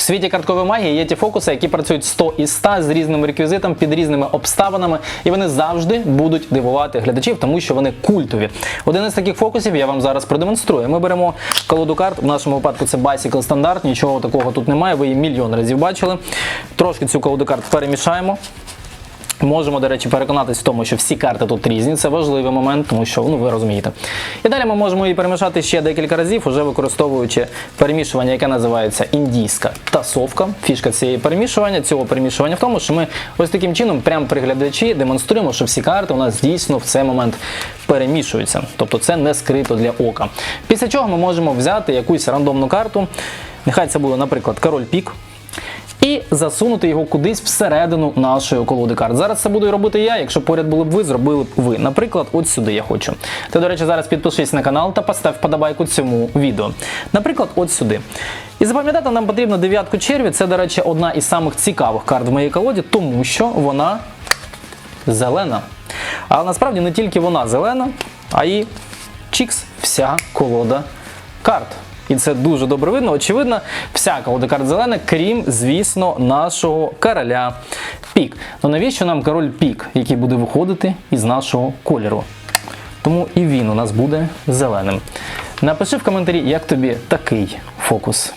В світі карткової магії є ті фокуси, які працюють 100 із 100 з різним реквізитом, під різними обставинами, і вони завжди будуть дивувати глядачів, тому що вони культові. Один із таких фокусів я вам зараз продемонструю. Ми беремо колоду карт. В нашому випадку це Bicycle стандарт, нічого такого тут немає. Ви її мільйон разів бачили. Трошки цю колоду карт перемішаємо. Можемо, до речі, переконатися в тому, що всі карти тут різні. Це важливий момент, тому що ну ви розумієте. І далі ми можемо її перемішати ще декілька разів, уже використовуючи перемішування, яке називається індійська тасовка. Фішка цієї перемішування, цього перемішування в тому, що ми ось таким чином, прямо при глядачі, демонструємо, що всі карти у нас дійсно в цей момент перемішуються. Тобто це не скрито для ока. Після чого ми можемо взяти якусь рандомну карту. Нехай це буде, наприклад, король пік і засунути його кудись всередину нашої колоди карт. Зараз це буду робити я. Якщо поряд були б ви, зробили б ви. Наприклад, от сюди я хочу. Ти, до речі, зараз підпишись на канал та постав вподобайку цьому відео. Наприклад, от сюди. І запам'ятати нам потрібно дев'ятку черві. Це, до речі, одна із самих цікавих карт в моїй колоді, тому що вона зелена. Але насправді не тільки вона зелена, а й чікс, вся колода карт. І це дуже добре видно. Очевидно, вся колода карт зелена, крім, звісно, нашого короля пік. Ну навіщо нам король пік, який буде виходити із нашого кольору? Тому і він у нас буде зеленим. Напиши в коментарі, як тобі такий фокус.